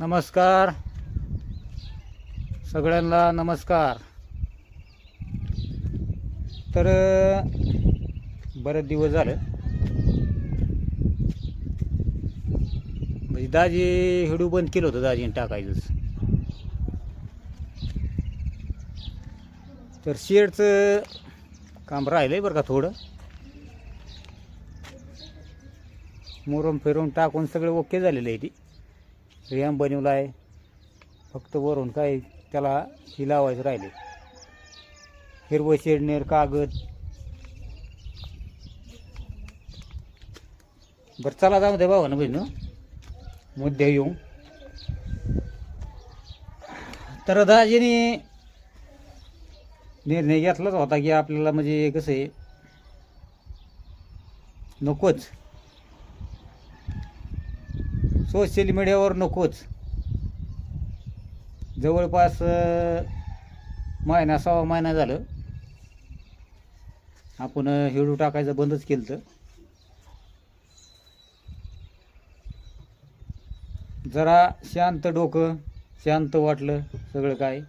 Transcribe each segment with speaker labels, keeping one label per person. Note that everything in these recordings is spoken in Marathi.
Speaker 1: नमस्कार. सगळ्यांना नमस्कार. तर बरेच दिवस झालं. म्हणजे दाजी हिडू बंद केलं होतं दाजीने टाकायचंच. तर शेडचं काम राहिलं आहे बरं का थोडं. मोरम फिरवून टाकून सगळं ओके झालेलं आहे ती. रॅम बनवला आहे. फक्त वरून काय त्याला ही लावायचं राहिले. हिरवं शेडनेर कागद. बरं चला जाऊ दे भावा ना बहिण मुद्दे येऊ तर दाजीने निर्णय घेतलाच होता की आपल्याला म्हणजे कसं आहे नकोच. सोशल मीडियावर नकोच. जवळपास महिना सव्वा महिना झालं. आपण हिडू टाकायचं बंदच केलं तर जरा शांत डोकं शांत वाटलं सगळं काय.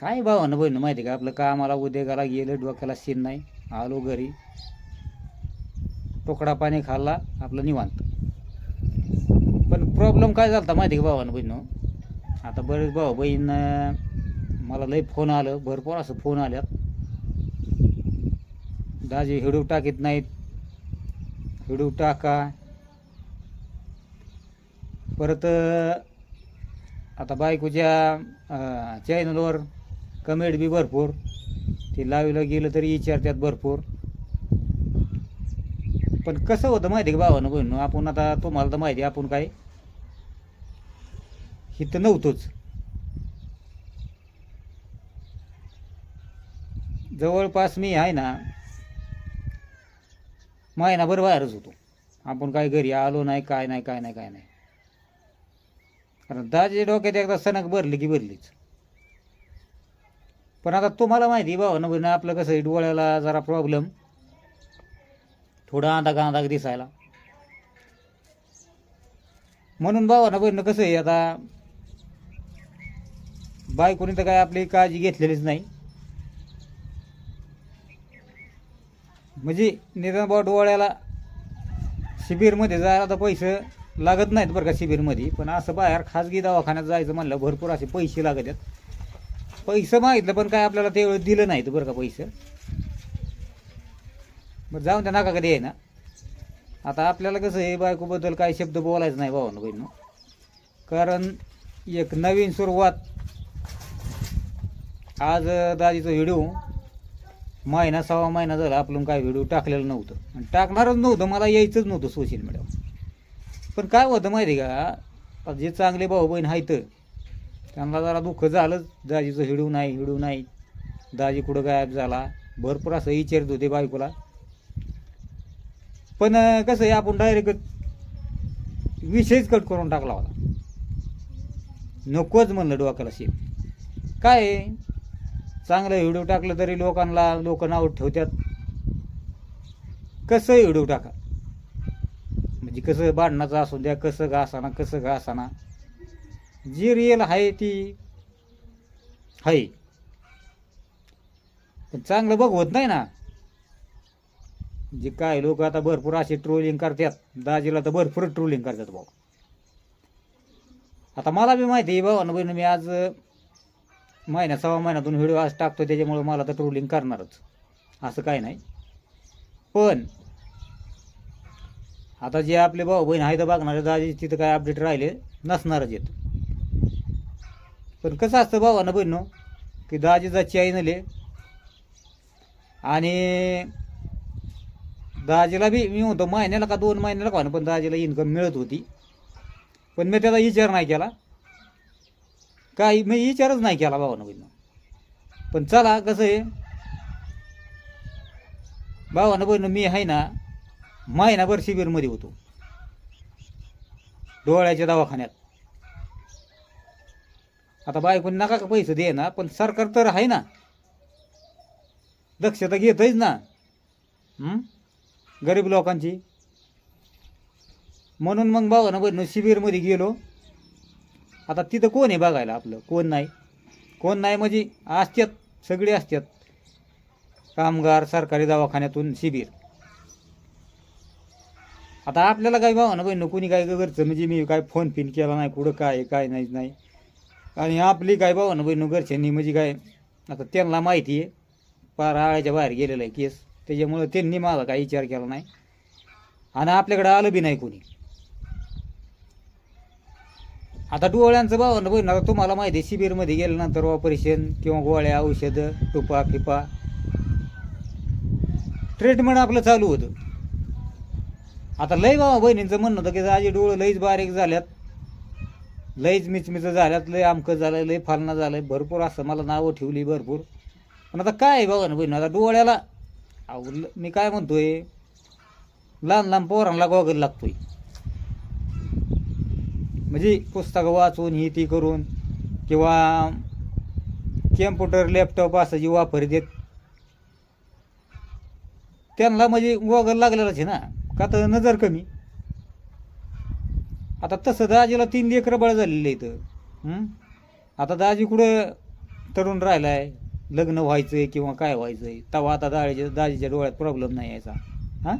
Speaker 1: काय भावानं बहिण माहिती का? आपलं कामाला उद्योगाला गेलं डोक्याला सीन नाही. आलो घरी. टोकडा पाणी खाल्ला आपलं निवांत. पण प्रॉब्लेम काय झाला होता माहिती का भावानं बहिणू आता बरेच भाऊ बहीण मला लई फोन आलं भरपूर असं फोन आल्यात. दाजी हिडू टाकीत नाहीत. हिडू टाका. परत आता बायकोच्या चॅनलवर कमेंट बी भरपूर. ते लावायला गेलं तरी विचारतात भरपूर. पण कसं होतं माहिती आहे का भावानं बहिण आपण आता तुम्हाला तर माहिती आहे आपण काय इथं नव्हतोच. जवळपास मी आहे ना महिनाभर बाहेरच होतो. आपण काय घरी आलो नाही काय नाही काय नाही काय नाही. कारण दाजे डोक्यात एकदा सणक भरली की भरलीच. पण आता तुम्हाला माहिती आहे ना बहिण आपलं कसं आहे डोळ्याला जरा प्रॉब्लेम थोडा अंधा अंधा दिसायला. म्हणून भाऊ ना बहिण कसं आहे आता बायकोनी तर काय आपली काळजी घेतलेलीच नाही. म्हणजे निदान बा डोळ्याला शिबिरमध्ये जायला तर पैसे लागत नाहीत बरं का शिबिरमध्ये पण असं बाहेर खाजगी दवाखान्यात जायचं म्हणलं भरपूर असे पैसे लागत आहेत. पैसे मागितलं पण काय आपल्याला तेवढं दिलं नाहीत बरं का पैसे. मग जाऊन द्या नका कधी आहे ना आता आपल्याला कसं आहे बायकोबद्दल काही शब्द बोलायचं नाही भावानं बहिणं कारण एक नवीन सुरुवात आज दाजीचं व्हिडिओ. महिना सव्वा महिना झाला आपण काय व्हिडिओ टाकलेलं नव्हतं. आणि टाकणारच नव्हतं मला यायचंच नव्हतं सोशल मीडियावर पण काय होतं माहिती आहे का जे चांगले भाऊ बहीण आहेत त्यांना जरा दुःख झालंच. दाजीचं हिडू नाही हिडू नाही. दाजी कुठं गायब झाला? भरपूर असं विचारत होते बायकोला. पण कसं आहे आपण डायरेक्ट विषयच कट करून टाकला होता. नकोच म्हणलं डोक्याला शेप काय चांगलं व्हिडिओ टाकलं तरी लोकांना लोक नाव ठेवतात. कसं व्हिडिओ टाका? म्हणजे कसं भांडणाचं असू द्या कसं का असाना कसं का असाना जी रिअल आहे ती आहे. पण चांगलं बघवत नाही ना. जे काय लोक आता भरपूर असे ट्रोलिंग करतात. दाजीला तर भरपूर ट्रोलिंग करतात भाऊ. आता मला बी माहिती आहे भाऊ बहिण मी आज महिन्या सव्वा महिन्यातून व्हिडिओ आज टाकतो त्याच्यामुळे मला तर ट्रोलिंग करणारच. असं काय नाही. पण आता जे आपले भाऊ बहीण आहे तर बघणारे दाजी तिथं काय अपडेट राहिले नसणारच येत. पण कसं असतं भावानं बहिण की दाजीचा चॅनल आहे आणि दाजीला बी मी म्हणतो महिन्याला का दोन महिन्याला का पण दाजीला इन्कम मिळत होती. पण मी त्याचा विचार नाही केला. काही मी विचारच नाही केला भावानं बहिणं पण चला कसं आहे? भावानं बहिणं मी आहे ना महिनाभर शिबिरमध्ये होतो. डोळ्याच्या दवाखान्यात. आता बायकोनी नका का पैसे दे ना पण सरकार तर आहे ना. दक्षता घेतच ना. गरीब लोकांची. म्हणून मग भावानं बहिणं शिबिरमध्ये गेलो. आता तिथं कोण आहे बघायला आपलं? कोण नाही? कोण नाही म्हणजे असतात सगळे असतात कामगार सरकारी दवाखान्यातून शिबिर. आता आपल्याला काही भावा ना बहिण कोणी काय घरचं म्हणजे मी काय फोन पिन केला नाही कुठं काय काय नाही नाही. आणि आपली काय भावा ना बहिण घरच्यांनी म्हणजे काय आता त्यांना माहिती आहे. पार आळ्याच्या बाहेर गेलेला आहे केस. त्याच्यामुळं त्यांनी माझा काही विचार केला नाही. आणि आपल्याकडे आलं बी नाही कोणी. आता डोळ्यांचं भावा ना बहिण आता तुम्हाला माहिती आहे शिबिरमध्ये गेल्यानंतर ऑपरेशन किंवा गोळ्या औषधं टुपा फिपा ट्रीटमेंट आपलं चालू होतं. आता लय बाबा बहिणींचं म्हणणं होतं की आजी डोळं लईच बारीक झाल्यात. लईच मिचमिचं झाल्यात लय आमकं झालं लय फालना झालं भरपूर असं मला नावं ठेवली भरपूर. पण आता काय आहे बघा ना बहीण आता डोळ्याला अहो, ल- मी काय म्हणतोय लहान लहान पोरांना गोगल लागतोय. म्हणजे पुस्तकं वाचून ही ती करून किंवा कॅम्प्युटर लॅपटॉप असं जी वापर देत त्यांना म्हणजे वगैरे लागलेलाच आहे ना. का तर नजर कमी. आता तसं दाजीला तीन लेकरं बळ झालेलं इथं आता दाजी कुठं तरुण राहिलाय लग्न व्हायचं आहे किंवा काय व्हायचं आहे तेव्हा आता दाळीच्या दाजीच्या डोळ्यात प्रॉब्लेम नाही यायचा. हां?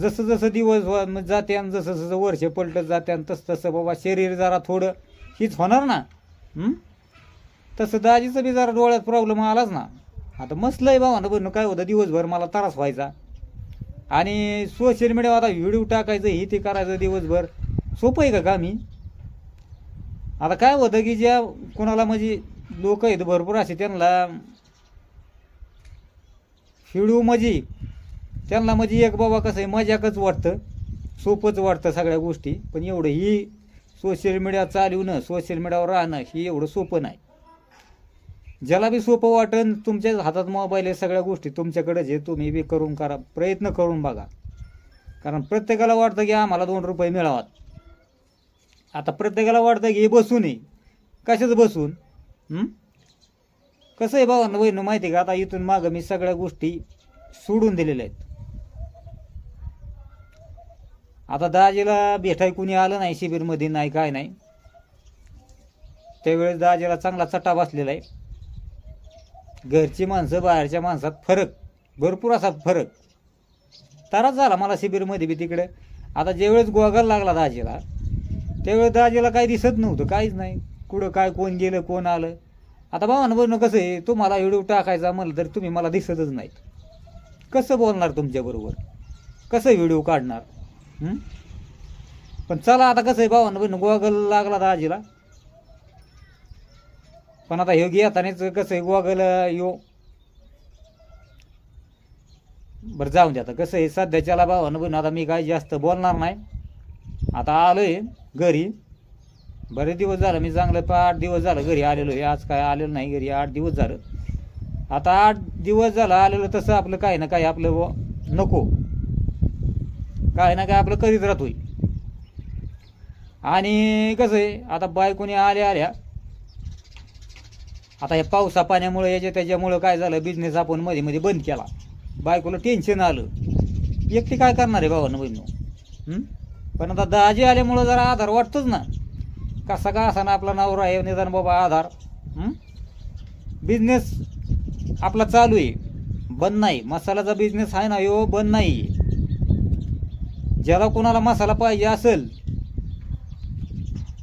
Speaker 1: जसं जसं दिवस जाते आणि जसं जसं वर्ष पलटत जाते आणि तसं तसं बाबा शरीर जरा थोडं हीच होणार ना? तसं दाजीचं बी जरा डोळ्यात प्रॉब्लेम आलाच ना. आता मसलं आहे बाबा ना बरं काय होतं दिवसभर मला त्रास व्हायचा. आणि सोशल मीडियावर आता व्हिडिओ टाकायचं हे ते करायचं दिवसभर. सोपं आहे का कामी? आता काय होतं की ज्या कोणाला म्हणजे लोक आहेत भरपूर असे त्यांना व्हिडिओ म्हणजे त्यांना म्हणजे एक बाबा कसं आहे मजाकच वाटतं सोपंच वाटतं सगळ्या गोष्टी पण एवढं ही सोशल मीडिया चालवणं सोशल मीडियावर राहणं ही एवढं सोपं नाही. ज्याला बी सोपं वाटन तुमच्या हातात मोबाईल आहे सगळ्या गोष्टी तुमच्याकडे जे तुम्ही बी करून करा प्रयत्न करून बघा. कारण प्रत्येकाला वाटतं की आम्हाला दोन रुपये मिळावात. आता प्रत्येकाला वाटतं की हे बसून आहे. कशाच बसून? कसं आहे बाबा वहिनं माहिती आहे का? आता इथून मागं मी सगळ्या गोष्टी सोडून दिलेल्या आहेत. आता दाजीला भेटाय कुणी आलं नाही शिबिरमध्ये नाही काय नाही. त्यावेळेस दाजीला चांगला चटा बसलेला आहे. घरची माणसं बाहेरच्या माणसात फरक भरपूर असा फरक. ताराच झाला मला शिबिरमध्ये बी तिकडे. आता ज्यावेळेस गोगल लागला दाजीला त्यावेळेस दाजीला काही दिसत नव्हतं काहीच नाही. कुठं काय कोण गेलं कोण आलं. आता भावानं बरं कसं आहे तुम्हाला व्हिडिओ टाकायचा म्हणलं तर तुम्ही मला दिसतच नाही कसं बोलणार तुमच्याबरोबर कसं व्हिडिओ काढणार? हं? पण चला आता कसं आहे भावानं बहिण गोगल लागला दाजीला पण आता ह्यो घेतानेच कसं आहे गोगल यो. बरं जाऊन द्या आता. कसं आहे सध्याच्याला भावानं पण आता मी काय जास्त बोलणार नाही. आता आलोय घरी. बरेच दिवस झालं मी चांगलं पा आठ दिवस झालं घरी आलेलो आहे. आज काय आलेलो नाही घरी आठ दिवस झालं. आता आठ दिवस झालं आलेलं तसं आपलं काय ना काय आपलं व नको. काय ना काय आपलं करीत राहतोय आणि कसं आहे आता बायकोनी आल्या आल्या आता हे पावसा पाण्यामुळे याच्या त्याच्यामुळं काय झालं बिझनेस आपण मध्ये मध्ये बंद केला. बायकोला टेन्शन आलं. एकटी काय करणार आहे भावानं बहिणं पण आता दाजी आल्यामुळं जरा आधार वाटतोच ना. कसा का असा ना आपला नवरा आहे निदान बाबा आधार. बिझनेस आपला चालू आहे. बंद नाही. मसाल्याचा बिझनेस आहे ना यो बंद नाही. ज्याला कोणाला मसाला पाहिजे असेल.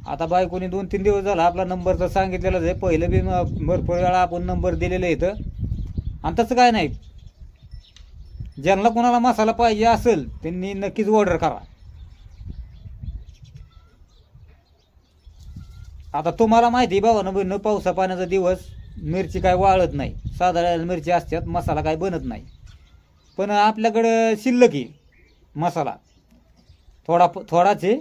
Speaker 1: आता बायकोनी दोन तीन दिवस झाला आपला नंबर तर सांगितलेलाच आहे. पहिलं बी भरपूर वेळा आपण नंबर दिलेले इथं आणि तसं काय नाही. ज्यांना कोणाला मसाला पाहिजे असेल त्यांनी नक्कीच ऑर्डर करा. आता तुम्हाला माहिती बाबा न बहिण पावसा पाण्याचा दिवस मिरची काय वाळत नाही. साधारण मिरची असतात मसाला काय बनत नाही. पण आपल्याकडं शिल्लक आहे मसाला. थोडा थोडाच आहे.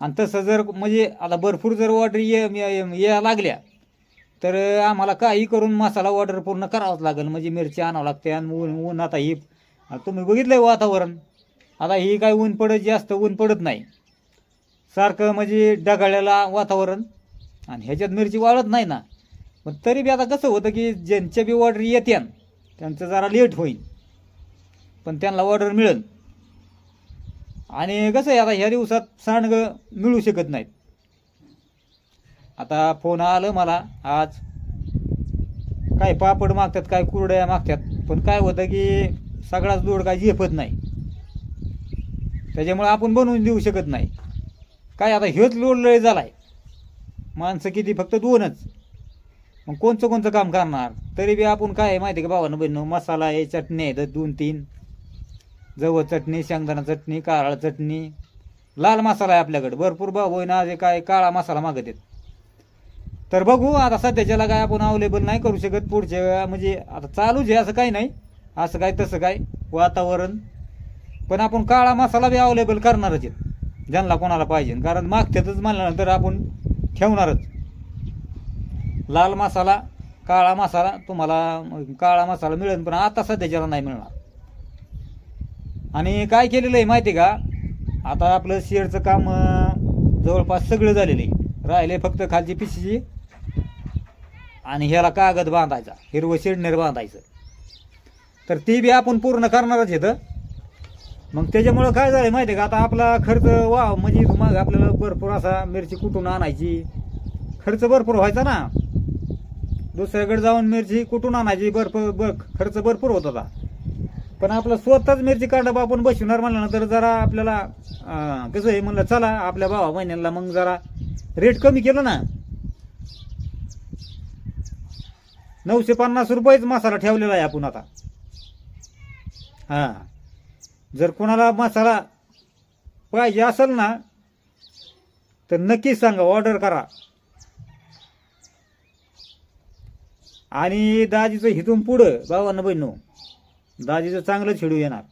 Speaker 1: आणि तसं जर म्हणजे आता भरपूर जर ऑर्डर ये यायला लागल्या तर आम्हाला काही करून मसाला ऑर्डर पूर्ण करावाच लागेल. म्हणजे मिरची आणावं लागते आणि ऊन ऊन आता ही तुम्ही बघितलं आहे वातावरण. आता ही काय ऊन पडत जास्त ऊन पडत नाही. सारखं म्हणजे ढगाळलेला वातावरण. आणि ह्याच्यात मिरची वाळत नाही ना. पण तरी बी आता कसं होतं की ज्यांच्या बी ऑर्डर येत्यान त्यांचं जरा लेट होईल पण त्यांना ऑर्डर मिळेल. आणि कसं आहे आता ह्या दिवसात सांडगं मिळू शकत नाहीत. आता फोन आलं मला आज काय पापड मागतात काय कुरड्या मागतात पण काय होतं की सगळाच लोड काय झेपत नाही. त्याच्यामुळे आपण बनवून देऊ शकत नाही. काय आता हेच लोड लय झालाय. माणसं किती फक्त दोनच. मग कोणचं कोणचं काम करणार? तरी बी आपण काय आहे माहिती आहे का भावानं बहिणं? मसाला आहे चटणी आहे दोन तीन. जवळ चटणी शेंगदाणा चटणी काळा चटणी. लाल मसाला आहे आपल्याकडे. भरपूर भाऊ होईना जे काय काळा मसाला मागत आहेत. तर बघू आता सध्याच्याला काय आपण अवेलेबल नाही करू शकत पुढच्या वेळा. म्हणजे आता चालूच आहे असं काही नाही. असं काय तसं काय. वातावरण. पण आपण काळा मसाला बी अवेलेबल करणारच आहेत. ज्यांना कोणाला पाहिजे. कारण मागच्यातच म्हणल्यानंतर आपण ठेवणारच. लाल मसाला काळा मसाला तुम्हाला काळा मसाला मिळेल पण आता सध्याच्याला नाही मिळणार. आणि काय केलेलं आहे माहिती आहे का? आता आपलं शेडचं काम जवळपास सगळं झालेलं आहे. राहिले फक्त खालची पिशीची आणि ह्याला कागद बांधायचा हिरवं शेडनेर बांधायचं. तर ती बी आपण पूर्ण करणारच येतं मग त्याच्यामुळं काय झालं माहिती आहे का? आता आपला खर्च वा म्हणजे मग आपल्याला भरपूर असा मिरची कुठून आणायची? खर्च भरपूर व्हायचा ना. दुसऱ्याकडे जाऊन मिरची कुठून आणायची? भरपूर बर खर्च भरपूर होत होता. पण आपलं स्वतःच मिरची काढा आपण बसवणार म्हणल्यानंतर जरा आपल्याला कसं आहे म्हणलं चला आपल्या भावा महिन्याला मग जरा रेट कमी केलं ना. नऊशे पन्नास रुपयेच मसाला ठेवलेला आहे आपण आता. हां. जर कोणाला मसाला पाहिजे असेल ना तर नक्कीच सांगा ऑर्डर करा. आणि दाजीचं हिथून पुढं भावांना बहिणू दाजीचं चांगलं छेडू येणार.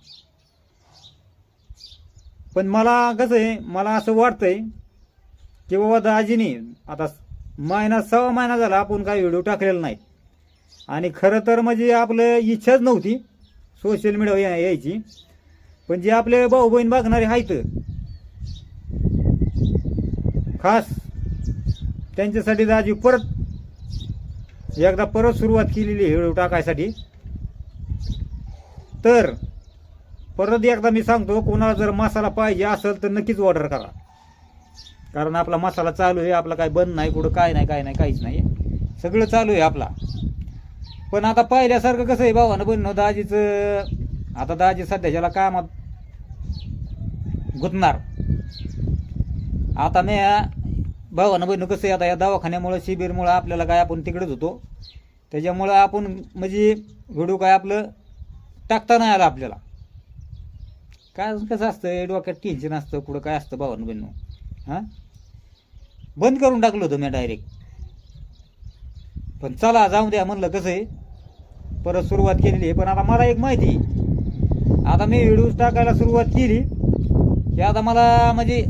Speaker 1: पण मला कसं आहे मला असं वाटतंय की बाबा दाजीने आता महिना सव्वा महिना झाला आपण काही व्हिडिओ टाकलेला नाही. आणि खरं तर म्हणजे आपलं इच्छाच नव्हती सोशल मीडियावर या- यायची. पण जे आपले भाऊ बहीण बघणारे आहेत खास त्यांच्यासाठी दाजी परत एकदा परत सुरुवात केलेली आहे व्हिडिओ टाकायसाठी. तर परत एकदा मी सांगतो कोणाला जर मसाला पाहिजे असेल तर नक्कीच ऑर्डर करा. कारण आपला मसाला चालू आहे आपला काय बंद नाही कुठं काय नाही काय नाही काहीच नाही. सगळं चालू आहे आपला. पण आता पाहिल्यासारखं कसं आहे भावानं बहिणं दाजीचं आता दाजी सध्याच्याला कामात गुंतणार. आता मी भावानं बहिणं कसं आहे आता या दवाखान्यामुळं शिबिरमुळं आपल्याला काय आपण तिकडेच होतो. त्याच्यामुळं आपण म्हणजे व्हिडिओ काय आपलं टाकता नाही आला आपल्याला. काय कसं असतं? डोक्यात टेन्शन असतं कुठं काय असतं भावानं बहिणं हां? बंद करून टाकलं होतं मी डायरेक्ट पण चला जाऊ द्या म्हणलं कसं आहे? परत सुरुवात केलेली आहे. पण आता मला एक माहिती आता मी व्हिडिओज टाकायला सुरुवात केली. की आता मला म्हणजे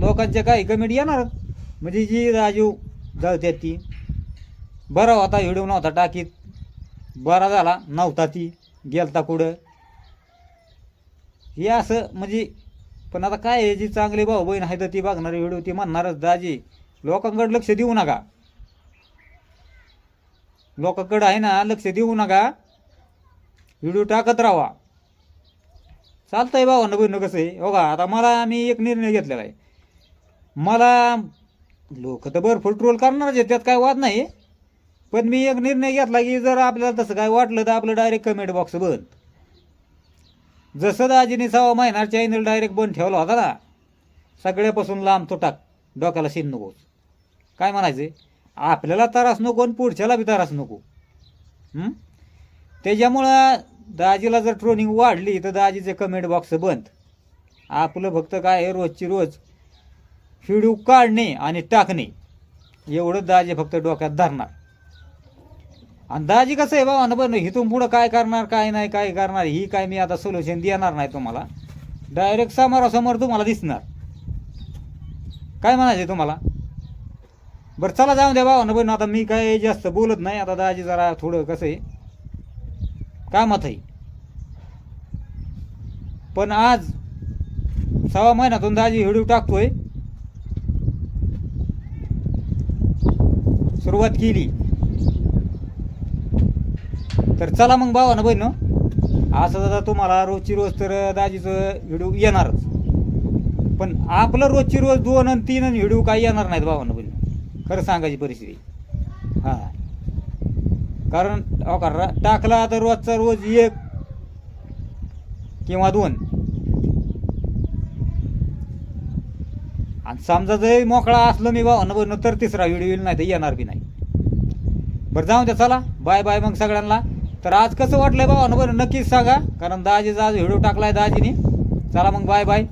Speaker 1: लोकांच्या काही कमेंट येणार. म्हणजे जी राजू जळत्यात ती. बरा होता व्हिडिओ नव्हता टाकीत. बरा झाला नव्हता ती. गेलता कुठं? हे असं म्हणजे पण आता काय आहे जी चांगली भाऊ बहीण आहे तर ती बघणारी व्हिडिओ ती म्हणणारच दाजी. लोकांकडे लक्ष देऊ नका. लोकांकडे आहे ना लक्ष देऊ नका. व्हिडिओ टाकत राहा. चालतंय ना बहिणं कसं आहे? हो का? आता मला मी एक निर्णय घेतलेला आहे. मला लोक तर भरपूर ट्रोल करणारच आहेत त्यात काय वाद नाही. पण मी एक निर्णय घेतला की जर आपल्याला तसं काय वाटलं तर आपलं डायरेक्ट कमेंट बॉक्स बंद. जसं दाजीने सहा महिना चॅनल डायरेक्ट बंद ठेवला होता ना सगळ्यापासून लांब तो टाक डोक्याला शिन नको काय म्हणायचे आपल्याला त्रास नको आणि पुढच्याला बी त्रास नको. त्याच्यामुळं दाजीला जर ट्रोनिंग वाढली तर दाजीचे कमेंट बॉक्स बंद. आपलं फक्त काय रोजची रोज व्हिडिओ काढणे आणि टाकणे. एवढं दाजी फक्त डोक्यात धरणार. आणि दाजी कसं आहे बाबा बरं इथून पुढं काय करणार काय नाही काय करणार ही काय मी आता सोल्युशन देणार नाही तुम्हाला. डायरेक्ट समोरासमोर तुम्हाला दिसणार. काय म्हणायचे तुम्हाला? बरं चला जाऊ द्या बाबा ना बरं आता मी काय जास्त बोलत नाही. आता दाजी जरा थोडं कसं आहे काय मत आहे. पण आज सव्वा महिन्यातून दाजी व्हिडिओ टाकतोय. सुरुवात केली. तर चला मग भावा ना बहिण. असं दादा तुम्हाला रोजची रोज तर दाजीचं व्हिडिओ येणारच. पण आपलं रोजची रोज दोन आणि तीन आणि व्हिडिओ काही येणार नाहीत भावानं बहिण. खरं सांगायची परिस्थिती. हां. कारण अहो का टाकला तर रोजचा रोज एक किंवा दोन. आणि समजा जर मोकळा असलं मी भावानं बनणं तर तिसरा व्हिडिओ येईल नाही तर येणार बी नाही. बरं जाऊन द्या चला. बाय बाय मग सगळ्यांना. तर आज कसं वाटलंय भावानं बरं नक्कीच सांगा. कारण दाजीचा आज व्हिडिओ टाकलाय दाजीने. चला मग बाय बाय